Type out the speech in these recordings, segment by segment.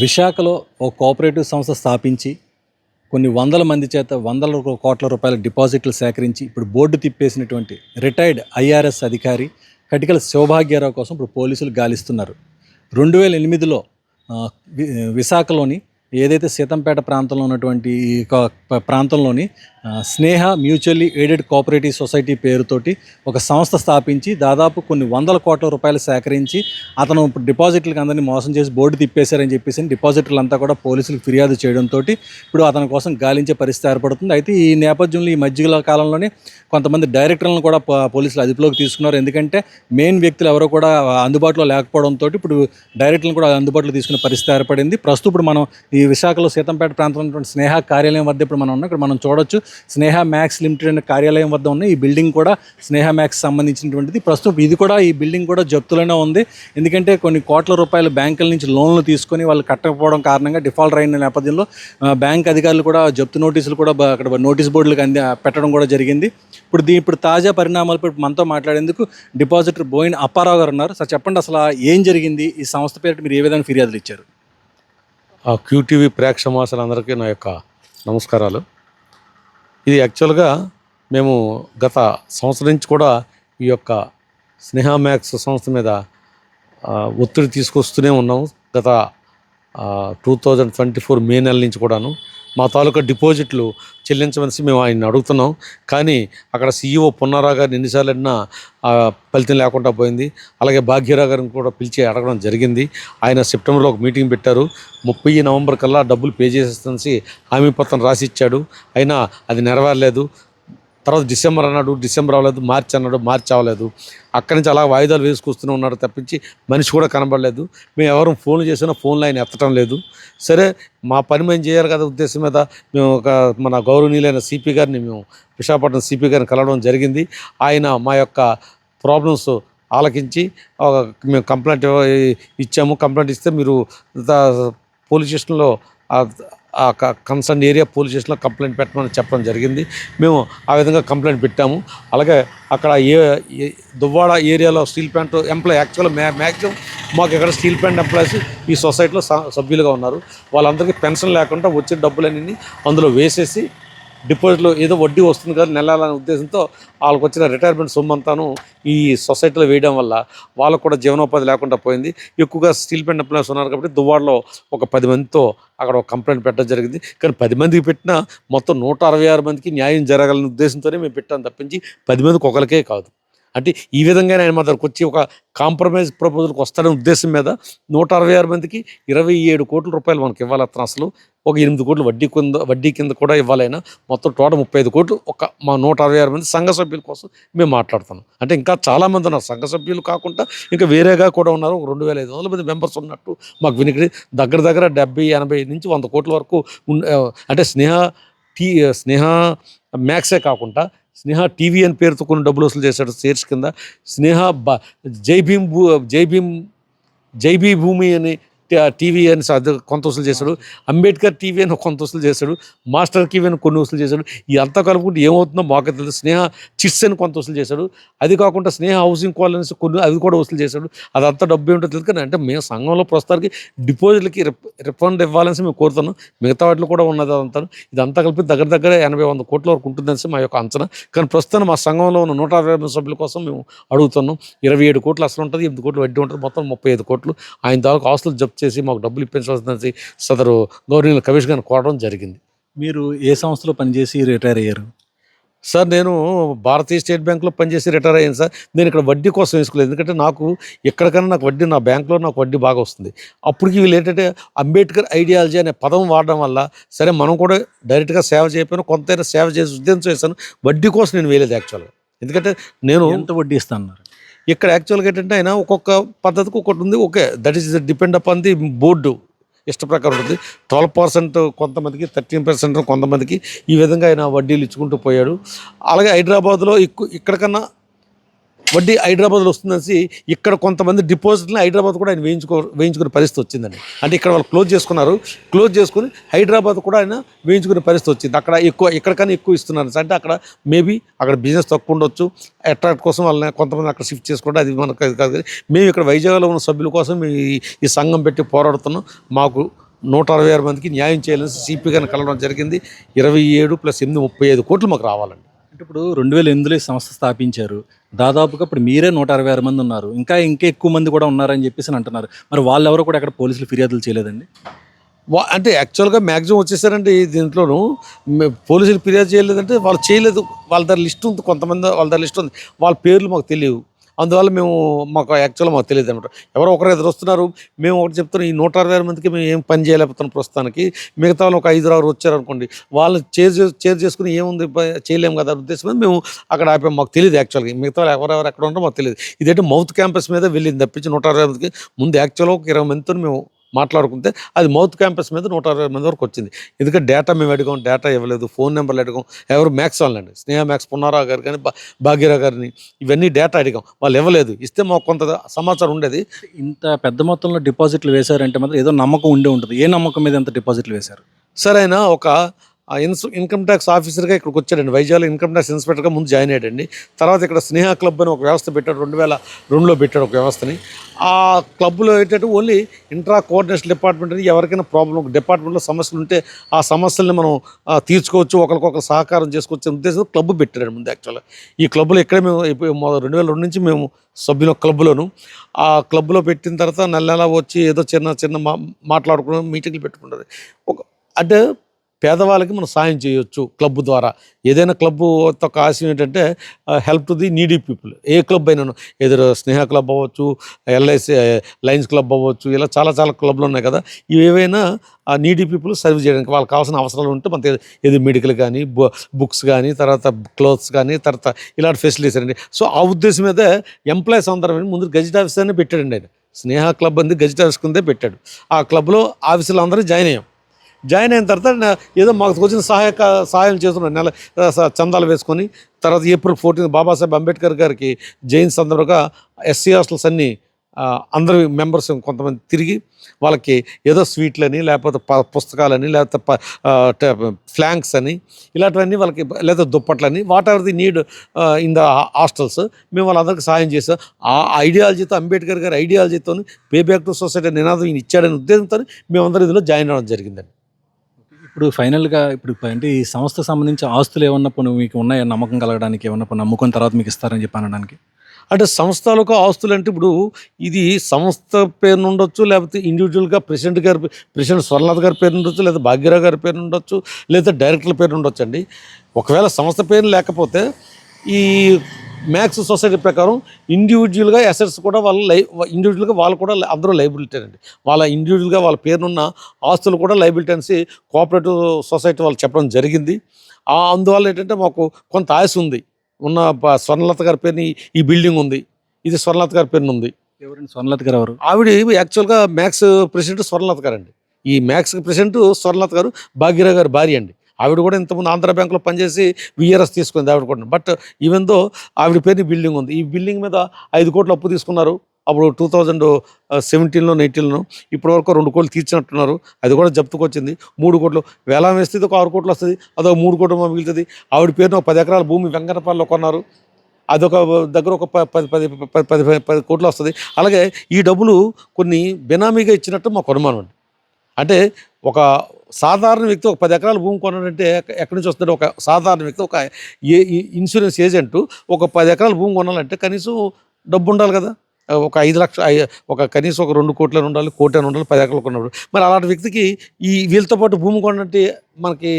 విశాఖలో ఓ కోఆపరేటివ్ సంస్థ స్థాపించి కొన్ని వందల మంది చేత వందల కోట్ల రూపాయల డిపాజిట్లు సేకరించి ఇప్పుడు బోర్డు తిప్పేసినటువంటి రిటైర్డ్ ఐఆర్ఎస్ అధికారి కటికల సౌభాగ్యరావు కోసం ఇప్పుడు పోలీసులు గాలిస్తున్నారు. రెండు వేల ఎనిమిదిలో వి- విశాఖలోని ఏదైతే సీతంపేట ప్రాంతంలో ఉన్నటువంటి ఈ ప్రాంతంలోని Sneha mutually aided cooperative society పేరుతోటి ఒక సంస్థ స్థాపించి దాదాపు కొన్ని వందల కోట్ల రూపాయలు సేకరించి అతను ఇప్పుడు డిపాజిట్లకు అందరినీ మోసం చేసి బోర్డు తిప్పేశారని చెప్పేసి డిపాజిట్లు అంతా కూడా పోలీసులకు ఫిర్యాదు చేయడంతో ఇప్పుడు అతని కోసం గాలించే పరిస్థితి ఏర్పడుతుంది. అయితే ఈ నేపథ్యంలో ఈ మధ్య కాలంలోనే కొంతమంది డైరెక్టర్లను కూడా పోలీసులు అదుపులోకి తీసుకున్నారు. ఎందుకంటే మెయిన్ వ్యక్తులు ఎవరో కూడా అందుబాటులో లేకపోవడంతో ఇప్పుడు డైరెక్టర్లను కూడా అందుబాటులో తీసుకునే పరిస్థితి ఏర్పడింది. ప్రస్తుతం ఇప్పుడు మనం ఈ ఈ విశాఖలో సీతంపేట ప్రాంతంలో ఉన్నటువంటి స్నేహ కార్యాలయం వద్ద ఇప్పుడు మనం ఉన్నాం. ఇక్కడ మనం చూడొచ్చు స్నేహ మ్యాక్స్ లిమిటెడ్ అనే కార్యాలయం వద్ద ఉన్న ఈ బిల్డింగ్ కూడా స్నేహ మ్యాక్స్ సంబంధించినటువంటిది. ప్రస్తుతం ఇది కూడా ఈ బిల్డింగ్ కూడా జప్తులోనే ఉంది. ఎందుకంటే కొన్ని కోట్ల రూపాయలు బ్యాంకుల నుంచి లోన్లు తీసుకొని వాళ్ళు కట్టకపోవడం కారణంగా డిఫాల్ట్ అయిన నేపథ్యంలో బ్యాంక్ అధికారులు కూడా జప్తు నోటీసులు కూడా అక్కడ నోటీస్ బోర్డులకు అంది పెట్టడం కూడా జరిగింది. ఇప్పుడు దీ ఇప్పుడు తాజా పరిణామాలు ఇప్పుడు మనతో మాట్లాడేందుకు డిపాజిటర్ బోయిన్ అప్పారావు గారు ఉన్నారు. సార్ చెప్పండి అసలు ఏం జరిగింది? ఈ సంస్థ పేరు మీరు ఏ విధంగా ఫిర్యాదులు ఇచ్చారు? ఆ క్యూటీవీ ప్రేక్షమాసులందరికీ నా యొక్క నమస్కారాలు. ఇది యాక్చువల్గా మేము గత సంవత్సరం నుంచి కూడా ఈ యొక్క స్నేహ మ్యాక్స్ సంస్థ మీద ఒత్తిడి తీసుకొస్తూనే ఉన్నాము. గత two thousand twenty four May నెల నుంచి కూడాను మా తాలూకా డిపాజిట్లు చెల్లించవలసి మేము ఆయన అడుగుతున్నాం. కానీ అక్కడ సీఈఓ పున్నారా గారిని ఎన్నిసార్లు అడినా ఫలితం లేకుండా పోయింది. అలాగే భాగ్యరావు గారిని కూడా పిలిచి అడగడం జరిగింది. ఆయన సెప్టెంబర్లో ఒక మీటింగ్ పెట్టారు. ముప్పై నవంబర్ కల్లా డబ్బులు పే చేసేసి హామీ పత్రం రాసి ఇచ్చాడు అయినా అది నెరవేరలేదు. తర్వాత డిసెంబర్ అన్నాడు డిసెంబర్ అవ్వలేదు మార్చి అన్నాడు మార్చి అవ్వలేదు. అక్కడి నుంచి అలా వాయిదాలు వేసుకొస్తూనే ఉన్నాడు తప్పించి మనిషి కూడా కనబడలేదు. మేము ఎవరు ఫోన్లు చేసినా ఫోన్లు ఆయన ఎత్తడం లేదు. సరే మా పని మేము చేయాలి కదా ఉద్దేశం మీద మేము ఒక మన గౌరవనీయులైన సిపి గారిని మేము విశాఖపట్నం సిపి గారిని కలవడం జరిగింది. ఆయన మా యొక్క ప్రాబ్లమ్స్ ఆలకించి ఒక మేము కంప్లైంట్ ఇచ్చాము. కంప్లైంట్ ఇస్తే మీరు పోలీస్ స్టేషన్లో కన్సర్న్ ఏరియా పోలీస్ స్టేషన్లో కంప్లైంట్ పెట్టమని చెప్పడం జరిగింది. మేము ఆ విధంగా కంప్లైంట్ పెట్టాము. అలాగే అక్కడ ఏ దువ్వాడ ఏరియాలో స్టీల్ ప్లాంట్ ఎంప్లాయ్ యాక్చువల్గా మ్యా మ్యాక్సిమం మాకు ఇక్కడ స్టీల్ ప్లాంట్ ఎంప్లాయీస్ ఈ సొసైటీలో స- సభ్యులుగా ఉన్నారు. వాళ్ళందరికీ పెన్షన్ లేకుండా వచ్చే డబ్బులన్నీ అందులో వేసేసి డిపాజిట్లో ఏదో వడ్డీ వస్తుంది కదా నెలాలనే ఉద్దేశంతో వాళ్ళకి వచ్చిన రిటైర్మెంట్ సొమ్ము అంతాను ఈ సొసైటీలో వేయడం వల్ల వాళ్ళకు కూడా జీవనోపాధి లేకుండా పోయింది. ఎక్కువగా స్టీల్ పెండ్ ఎంప్లాయీస్ ఉన్నారు కాబట్టి దువ్వాడలో ఒక పది మందితో అక్కడ ఒక కంప్లైంట్ పెట్టడం జరిగింది. కానీ పది మందికి పెట్టినా మొత్తం నూట అరవై ఆరు మందికి న్యాయం జరగాలనే ఉద్దేశంతోనే మేము పెట్టాం తప్పించి పది మందికి ఒకరికే కాదు. అంటే ఈ విధంగానే ఆయన మా దగ్గరకు వచ్చి ఒక కాంప్రమైజ్ ప్రపోజల్కి వస్తాడనే ఉద్దేశం మీద నూట అరవై ఆరు మందికి ఇరవై ఏడు కోట్ల రూపాయలు మనకి ఇవ్వాలి అతను అసలు. ఒక ఎనిమిది కోట్లు వడ్డీ కింద వడ్డీ కింద కూడా ఇవ్వాలైనా మొత్తం టోటల్ ముప్పై ఐదు కోట్లు ఒక మా నూట అరవై ఆరు మంది సంఘ సభ్యుల కోసం మేము మాట్లాడుతున్నాం. అంటే ఇంకా చాలామంది ఉన్నారు. సంఘ సభ్యులు కాకుండా ఇంకా వేరేగా కూడా ఉన్నారు. ఒక రెండు వేల ఐదు వందల మంది మెంబర్స్ ఉన్నట్టు మాకు వినికిడి. దగ్గర దగ్గర డెబ్బై ఎనభై నుంచి వంద కోట్ల వరకు అంటే స్నేహ టీ స్నేహ మ్యాక్సే కాకుండా స్నేహ టీవీ అని పేరుతో కొన్ని డబ్బులు వసూలు చేశాడు షేర్స్ కింద. స్నేహ బ జై భీమ్ భూ జై భీమ్ జై భీ భూమి అని టీవీ అని స- కొంత వసూలు చేశాడు. అంబేద్కర్ టీవీ అని కొంత వసూలు చేశాడు. మాస్టర్ టీవీ అని కొన్ని వసూలు చేశాడు. ఈ అంతా కలుపుకుంటే ఏమవుతుందో మాకు తెలుసు స్నేహ చిట్స్ అని కొంత వసూలు చేశాడు. అది కాకుండా స్నేహ హౌసింగ్ కాలనీస్ కొన్ని అవి కూడా వసూలు చేశాడు. అదంతా డబ్బు ఏమిటో తెలుసు కానీ అంటే మేము సంఘంలో ప్రస్తుతానికి డిపాజిట్లకి రిఫండ్ ఇవ్వాలని మేము కోరుతున్నాం. మిగతా వాటిలో కూడా ఉన్నది అదంతా ఇదంతా కలిపి దగ్గర దగ్గర ఎనభై వంద కోట్ల వరకు ఉంటుందని మా యొక్క అంచనా. కానీ ప్రస్తుతం మా సంఘంలో ఉన్న నూట అరవై సభ్యుల కోసం మేము అడుగుతున్నాం. ఇరవై ఏడు కోట్లు అసలు ఉంటుంది ఎనిమిది కోట్లు వడ్డీ ఉంటుంది. మొత్తం ముప్పై ఐదు కోట్లు. ఆయన తాలూకు ఆస్తులు జప్తు చేసి మాకు డబ్బులు ఇప్పించవలసిందని సదరు గవర్నమెంట్ కమిషన్ గారిని కోరడం జరిగింది. మీరు ఏ సంస్థలో పనిచేసి రిటైర్ అయ్యారు? సార్ నేను భారతీయ స్టేట్ బ్యాంక్లో పనిచేసి రిటైర్ అయ్యాను సార్. నేను ఇక్కడ వడ్డీ కోసం వేసుకోలేదు. ఎందుకంటే నాకు ఎక్కడికైనా నాకు వడ్డీ నా బ్యాంక్లో నాకు వడ్డీ బాగా వస్తుంది. అప్పటికి వీళ్ళు ఏంటంటే అంబేద్కర్ ఐడియాలజీ అనే పదం వాడడం వల్ల సరే మనం కూడా డైరెక్ట్గా సేవ చేయకపోయినా కొంతైనా సేవ చేసి ఉద్దేశం చేశాను. వడ్డీ కోసం నేను వేయలేదు యాక్చువల్గా. ఎందుకంటే నేను ఎంత వడ్డీ ఇస్తాన్నారు ఇక్కడ యాక్చువల్గా ఏంటంటే ఆయన ఒక్కొక్క పద్ధతికి ఒకటి ఉంది. Okay that is depend upon the board ఇష్ట ప్రకారం ఉంటుంది. ట్వెల్వ్ పర్సెంట్ కొంతమందికి థర్టీన్ పర్సెంట్ కొంతమందికి ఈ విధంగా ఆయన వడ్డీలు ఇచ్చుకుంటూ పోయాడు. అలాగే హైదరాబాద్లో ఇక్కడ ఇక్కడికన్నా వడ్డీ హైదరాబాద్లో వస్తుందని ఇక్కడ కొంతమంది డిపాజిట్ని హైదరాబాద్ కూడా ఆయన వేయించుకో వేయించుకునే పరిస్థితి వచ్చిందండి. అంటే ఇక్కడ వాళ్ళు క్లోజ్ చేసుకున్నారు. క్లోజ్ చేసుకుని హైదరాబాద్ కూడా ఆయన వేయించుకునే పరిస్థితి వచ్చింది. అక్కడ ఎక్కువ ఎక్కడికైనా ఎక్కువ ఇస్తున్నారు. అంటే అక్కడ మేబీ అక్కడ బిజినెస్ తక్కువ ఉండొచ్చు. అట్రాక్ట్ కోసం వాళ్ళని కొంతమంది అక్కడ షిఫ్ట్ చేసుకుంటే అది మనకు కాదు. కానీ మేము ఇక్కడ వైజాగ్లో ఉన్న సభ్యుల కోసం మేము ఈ సంఘం పెట్టి పోరాడుతున్నాం. మాకు నూట అరవై ఆరు మందికి న్యాయం చేయాలని సిపి గారిని కలవడం జరిగింది. ఇరవై ఏడు ప్లస్ ఎనిమిది ముప్పై ఐదు కోట్లు మాకు రావాలండి. అంటే ఇప్పుడు రెండు వేల ఎనిమిదిలో ఈ సంస్థ స్థాపించారు. దాదాపుగా ఇప్పుడు మీరే నూట అరవై ఆరు మంది ఉన్నారు. ఇంకా ఇంకా ఎక్కువ మంది కూడా ఉన్నారని చెప్పేసి అంటున్నారు. మరి వాళ్ళు ఎవరు కూడా అక్కడ పోలీసులు ఫిర్యాదులు చేయలేదండి? వా అంటే యాక్చువల్గా మ్యాక్సిమం వచ్చేసారంటే ఈ దీంట్లోనూ పోలీసులు ఫిర్యాదు చేయలేదంటే వాళ్ళు చేయలేదు. వాళ్ళ దగ్గర లిస్ట్ ఉంది. కొంతమంది వాళ్ళ దగ్గర లిస్ట్ ఉంది. వాళ్ళ పేర్లు మాకు తెలియవు. అందువల్ల మేము మాకు యాక్చువల్గా మాకు తెలియదు అనమాట ఎవరో ఒకరు ఎదురు వస్తున్నారు. మేము ఒకటి చెప్తున్నాం ఈ నూట అరవై ఆరు మందికి మేము ఏం పని చేయలేకపోతున్నాం ప్రస్తుతానికి. మిగతా వాళ్ళు ఒక ఐదు ఆరు వచ్చారు అనుకోండి. వాళ్ళు చేర్ చేర్ చేసుకుని ఏముంది చేయలేము కదా ఉద్దేశం మీద మేము అక్కడ ఆపాం. మాకు తెలియదు యాక్చువల్గా మిగతా వాళ్ళు ఎవరెవరు ఎక్కడ ఉంటారో మాకు తెలియదు. ఇదంటే మౌత్ క్యాంపస్ మీద వెళ్ళింది తప్పించి నూట అరవై మందికి. ముందు యాక్చువల్గా ఒక ఇరవై మందితో మేము మాట్లాడుకుంటే అది మౌత్ క్యాంపస్ మీద నూట అరవై మంది వరకు వచ్చింది. ఎందుకంటే డేటా మేము అడిగాం డేటా ఇవ్వలేదు ఫోన్ నెంబర్లు అడిగాం. ఎవరు మ్యాక్స్ వాళ్ళండి. స్నేహ మ్యాక్స్ పున్నారావు గారు కానీ భాగ్యరావు గారిని ఇవన్నీ డేటా అడిగాం. వాళ్ళు ఇవ్వలేదు. ఇస్తే మాకు కొంత సమాచారం ఉండేది. ఇంత పెద్ద మొత్తంలో డిపాజిట్లు వేశారంటే మాత్రం ఏదో నమ్మకం ఉండే ఉంటుంది. ఏ నమ్మకం మీద ఎంత డిపాజిట్లు వేశారు? సరైన ఒక ఆ ఇన్స్ ఇన్కమ్ ట్యాక్స్ ఆఫీసర్గా ఇక్కడికి వచ్చాడండి. వైజాగ్లో ఇన్కమ్ ట్యాక్స్ ఇన్స్పెక్టర్గా ముందు జాయిన్ అయ్యాడండి. తర్వాత ఇక్కడ స్నేహ క్లబ్ అని ఒక వ్యవస్థ పెట్టాడు. రెండు వేల రెండులో పెట్టాడు ఒక వ్యవస్థని. ఆ క్లబ్లో ఏంటంటే ఓన్లీ ఇంట్రా కోఆర్డినేషన్ డిపార్ట్మెంట్ అని ఎవరికైనా ప్రాబ్లం డిపార్ట్మెంట్లో సమస్యలు ఉంటే ఆ సమస్యల్ని మనం తీర్చుకోవచ్చు ఒకరికొకరు సహకారం చేసుకోవచ్చు ఉద్దేశం ఉద్దేశంతో క్లబ్ పెట్టాడు ముందు యాక్చువల్గా. ఈ క్లబ్లో ఇక్కడే మేము రెండు వేల రెండు నుంచి మేము సభ్యుల క్లబ్లోను. ఆ క్లబ్లో పెట్టిన తర్వాత నెల నెల వచ్చి ఏదో చిన్న చిన్న మా మాట్లాడుకుని మీటింగ్లు పెట్టుకుంటారు. ఒక అంటే పేదవాళ్ళకి మనం సాయం చేయొచ్చు క్లబ్ ద్వారా. ఏదైనా క్లబ్ యొక్క ఆశయం ఏంటంటే help to the needy people A club అయినా ఎదురు స్నేహ క్లబ్ అవ్వచ్చు ఎల్ఐసి లయన్స్ క్లబ్ అవ్వచ్చు ఇలా చాలా చాలా క్లబ్లు ఉన్నాయి కదా. ఏవైనా ఆ నీడీ పీపుల్ సర్వ్ చేయడానికి వాళ్ళకి కావాల్సిన అవసరాలు ఉంటే మనకి ఏది మెడికల్ కానీ బుక్స్ కానీ తర్వాత క్లోత్స్ కానీ తర్వాత ఇలాంటి ఫెసిలిటీస్ అండి. సో ఆ ఉద్దేశం మీద ఎంప్లాయీస్ అందరం ముందు గజెట్ ఆఫీస్ పెట్టాడండి ఆయన. స్నేహ క్లబ్ అంది గజెట్ ఆఫీస్ కిందే పెట్టాడు. ఆ క్లబ్లో ఆఫీసులు అందరూ జాయిన్ అయ్యాం. జాయిన్ అయిన తర్వాత ఏదో మాకు వచ్చిన సహాయక సహాయం చేస్తున్నాం నెల స- చందాలు వేసుకొని తర్వాత ఏప్రిల్ ఫోర్టీన్ బాబాసాహెబ్ అంబేద్కర్ గారికి జైన్ సందర్భంగా ఎస్సీ హాస్టల్స్ అన్నీ అందరి మెంబర్స్ కొంతమంది తిరిగి వాళ్ళకి ఏదో స్వీట్లని లేకపోతే ప పుస్తకాలని లేకపోతే ప ఫ్లాంక్స్ అని ఇలాంటివన్నీ వాళ్ళకి లేదా దుప్పట్లని whatever the need in the hostels మేము వాళ్ళందరికీ సాయం చేసాం ఆ ఐడియాలజీతో అంబేద్కర్ గారి ఐడియాలజీతో పే బ్యాక్ టు సొసైటీ నినాదం ఇచ్చాడనే ఉద్దేశంతో మేమందరం ఇందులో జాయిన్ అవ్వడం జరిగిందండి. ఇప్పుడు ఫైనల్గా ఇప్పుడు అంటే ఈ సంస్థ సంబంధించి ఆస్తులు ఏమన్నప్పుడు మీకు ఉన్నాయా? నమ్మకం కలగడానికి ఏమన్నప్పుడు నమ్మకం నమ్ముకున్న తర్వాత మీకు ఇస్తారని చెప్పి అనడానికి. అంటే సంస్థలకు ఆస్తులు అంటే ఇప్పుడు ఇది సంస్థ పేరు ఉండొచ్చు లేకపోతే ఇండివిజువల్గా ప్రెసిడెంట్ గారి ప్రెసిడెంట్ స్వర్ణనాథ్ గారి పేరు ఉండొచ్చు లేదా భాగ్యరావు గారి పేరు ఉండొచ్చు లేదా డైరెక్టర్ల పేరు ఉండొచ్చు అండి ఒకవేళ సంస్థ పేరు లేకపోతే ఈ మ్యాక్స్ సొసైటీ ప్రకారం ఇండివిజువల్గా అసెట్స్ కూడా వాళ్ళ లై ఇండివిజువల్గా వాళ్ళు కూడా అందరూ లైబిలిటీ అండి. వాళ్ళ ఇండివిజువల్గా వాళ్ళ పేరునున్న ఆస్తులు కూడా లైబిలిటీ అనేసి కోఆపరేటివ్ సొసైటీ వాళ్ళు చెప్పడం జరిగింది. అందువల్ల ఏంటంటే మాకు కొంత ఆశ ఉంది. ఉన్న స్వర్ణలత గారి పేరుని ఈ బిల్డింగ్ ఉంది. ఇది స్వర్ణలత గారి పేరున ఉంది ఎవరండి స్వర్ణలత గారు ఎవరు? ఆవిడ యాక్చువల్గా మ్యాక్స్ ప్రెసిడెంట్ స్వర్ణలత గారు అండి ఈ మ్యాక్స్ ప్రెసిడెంట్ స్వర్ణలత గారు భాగ్యరావు గారి భార్య అండి. ఆవిడ కూడా ఇంతకుముందు ఆంధ్ర బ్యాంకులో పనిచేసి విఆర్ఎస్ తీసుకుంది ఆవిడ కూడా. బట్ ఈవెన్ దో ఆవిడ పేరుని బిల్డింగ్ ఉంది. ఈ బిల్డింగ్ మీద ఐదు కోట్లు అప్పు తీసుకున్నారు. అప్పుడు టూ థౌజండ్ సెవెంటీన్లో నైన్టీన్లో ఇప్పటి వరకు రెండు కోట్లు తీర్చినట్టున్నారు. అది కూడా జప్తుకు వచ్చింది. మూడు కోట్లు. వేలం వేస్తే ఇది ఒక ఆరు కోట్లు వస్తుంది. అదొక మూడు కోట్లు మిగులుతుంది. ఆవిడ పేరున ఒక పది ఎకరాల భూమి వెంకటపల్లిలో కొన్నారు. అదొక దగ్గర ఒక పది పది పది పది పది పది కోట్లు వస్తుంది. అలాగే ఈ డబ్బులు కొన్ని బినామీగా ఇచ్చినట్టు మాకు అనుమానం అండి. అంటే ఒక సాధారణ వ్యక్తి ఒక పది ఎకరాల భూమి కొనాలంటే ఎక్కడి నుంచి వస్తుంది ఒక సాధారణ వ్యక్తి ఒక ఏ ఇన్సూరెన్స్ ఏజెంట్ ఒక పది ఎకరాల భూమి కొనాలంటే కనీసం డబ్బు ఉండాలి కదా? ఒక ఐదు లక్ష ఒక కనీసం ఒక రెండు కోట్లని ఉండాలి కోటి ఉండాలి పది ఎకరాలు కొన్నప్పుడు. మరి అలాంటి వ్యక్తికి ఈ వీళ్ళతో పాటు భూమి కొనంటే మనకి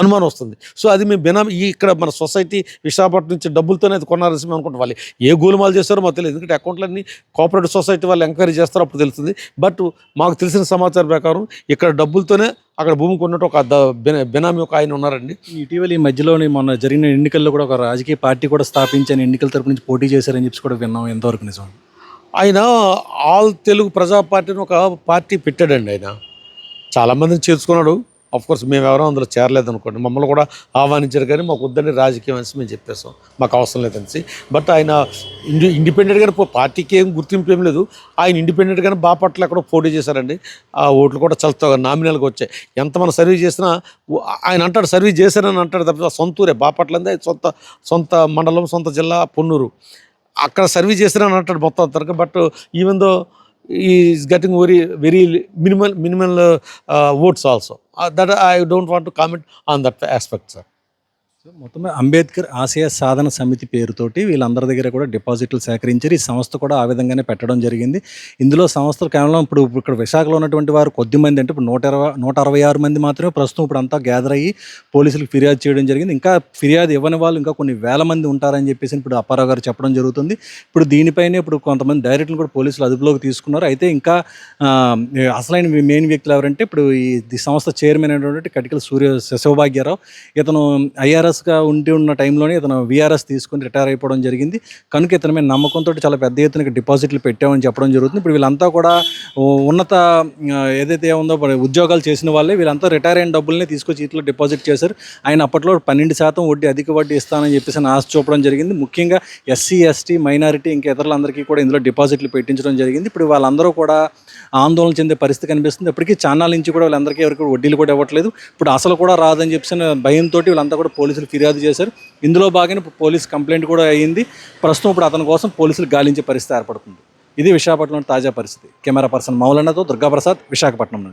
అనుమానం వస్తుంది. సో అది మేము బినామీ ఈ ఇక్కడ మన సొసైటీ విశాఖపట్నం నుంచి డబ్బులతోనే అది కొన్నారని మేము అనుకుంటాం వాళ్ళు ఏ గోలుమాలు చేస్తారో మాకు తెలియదు. ఎందుకంటే అకౌంట్లన్నీ కోఆపరేటివ్ సొసైటీ వాళ్ళు ఎంక్వైరీ చేస్తారో అప్పుడు తెలుస్తుంది. బట్ మాకు తెలిసిన సమాచారం ప్రకారం ఇక్కడ డబ్బులతోనే అక్కడ భూమి కొన్నట్టు ఒక బినామీ ఒక ఆయన ఉన్నారండి. ఇటీవల ఈ మధ్యలోని మొన్న జరిగిన ఎన్నికల్లో కూడా ఒక రాజకీయ పార్టీ కూడా స్థాపించని ఎన్నికల తరపు నుంచి పోటీ చేశారని చెప్పి కూడా విన్నాం. ఎంతవరకు నిజం? ఆయన ఆల్ తెలుగు ప్రజా పార్టీని ఒక పార్టీ పెట్టాడండి ఆయన. చాలామందిని చేర్చుకున్నాడు. కోర్స్ మేము ఎవరో అందులో చేరలేదు అనుకోండి మమ్మల్ని కూడా ఆహ్వానించారు కానీ మాకు వద్దని రాజకీయం అనేసి మేము చెప్పేసాం మాకు అవసరం లేదనేసి. బట్ ఆయన ఇండి ఇండిపెండెంట్గానే పార్టీకి ఏం గుర్తింపు ఏం లేదు. ఆయన ఇండిపెండెంట్గానే బాపట్ల ఎక్కడో పోటీ చేశారండి. ఆ ఓట్లు కూడా చాలా నామినల్గా వచ్చాయి. ఎంత మనం సర్వీస్ చేసినా ఆయన అంటాడు సర్వీస్ చేశారని అంటాడు తప్ప సొంతూరే బాపట్లందే సొంత సొంత మండలం సొంత జిల్లా పొన్నూరు. అక్కడ సర్వీస్ చేశారని అంటాడు మొత్తం తరగ but even though is getting very very minimal minimal oats also Uh, that I don't want to comment on that aspect, sir. మొత్తం అంబేద్కర్ ఆశయ సాధన సమితి పేరుతోటి వీళ్ళందరి దగ్గర కూడా డిపాజిట్లు సేకరించారు. ఈ సంస్థ కూడా ఆ విధంగానే పెట్టడం జరిగింది. ఇందులో సంస్థలు కేవలం ఇప్పుడు ఇక్కడ విశాఖలో ఉన్నటువంటి వారు కొద్ది మంది అంటే ఇప్పుడు నూట ఇరవై నూట అరవై ఆరు మంది మాత్రమే ప్రస్తుతం ఇప్పుడు అంతా గ్యాదర్ అయ్యి పోలీసులకు ఫిర్యాదు చేయడం జరిగింది. ఇంకా ఫిర్యాదు ఇవ్వని వాళ్ళు ఇంకా కొన్ని వేల మంది ఉంటారని చెప్పేసి ఇప్పుడు అప్పారావు గారు చెప్పడం జరుగుతుంది. ఇప్పుడు దీనిపైనే ఇప్పుడు కొంతమంది డైరెక్టర్లు కూడా పోలీసులు అదుపులోకి తీసుకున్నారు. అయితే ఇంకా అసలైన మెయిన్ వ్యక్తులు ఎవరంటే ఇప్పుడు ఈ సంస్థ చైర్మన్ అయినటువంటి కటికల సూర్య సౌభాగ్యరావు ఇతను ఐఆర్ఎస్ ఐఆర్ఎస్గా ఉండి ఉన్న టైంలోనే ఇతను విఆర్ఎస్ తీసుకుని రిటైర్ అయిపోవడం జరిగింది. కనుక ఇతని మీద నమ్మకంతో చాలా పెద్ద ఎత్తున డిపాజిట్లు పెట్టామని చెప్పడం జరుగుతుంది. ఇప్పుడు వీళ్ళంతా కూడా ఉన్నత ఏదైతే ఉందో ఉద్యోగాలు చేసిన వాళ్ళే వీళ్ళంతా రిటైర్ అయిన డబ్బుల్ని తీసుకొచ్చి ఇట్లా డిపాజిట్ చేశారు. ఆయన అప్పట్లో పన్నెండు శాతం వడ్డీ అధిక వడ్డీ ఇస్తానని చెప్పేసి ఆశ చూపడం జరిగింది. ముఖ్యంగా ఎస్సీ ఎస్టీ మైనారిటీ ఇంకా ఇతరులందరికీ కూడా ఇందులో డిపాజిట్లు పెట్టించడం జరిగింది. ఇప్పుడు వాళ్ళందరూ కూడా ఆందోళన చెందే పరిస్థితి కనిపిస్తుంది. ఇప్పటికీ ఛానల్ నుంచి కూడా వీళ్ళందరికీ ఎవరికి వడ్డీలు కూడా ఇవ్వట్లేదు. ఇప్పుడు అసలు కూడా రాదని చెప్పేసి భయంతో వీళ్ళంతా కూడా పోలీసులు ఫిర్యాదు చేశారు. ఇందులో భాగంగా ఇప్పుడు పోలీస్ కంప్లైంట్ కూడా అయ్యింది ప్రస్తుతం ఇప్పుడు అతని కోసం పోలీసులు గాలించే పరిస్థితి ఏర్పడుతుంది. ఇది విశాఖపట్నంలో తాజా పరిస్థితి. కెమెరా పర్సన్ మౌలన్నతో దుర్గాప్రసాద్ విశాఖపట్నం నుండి.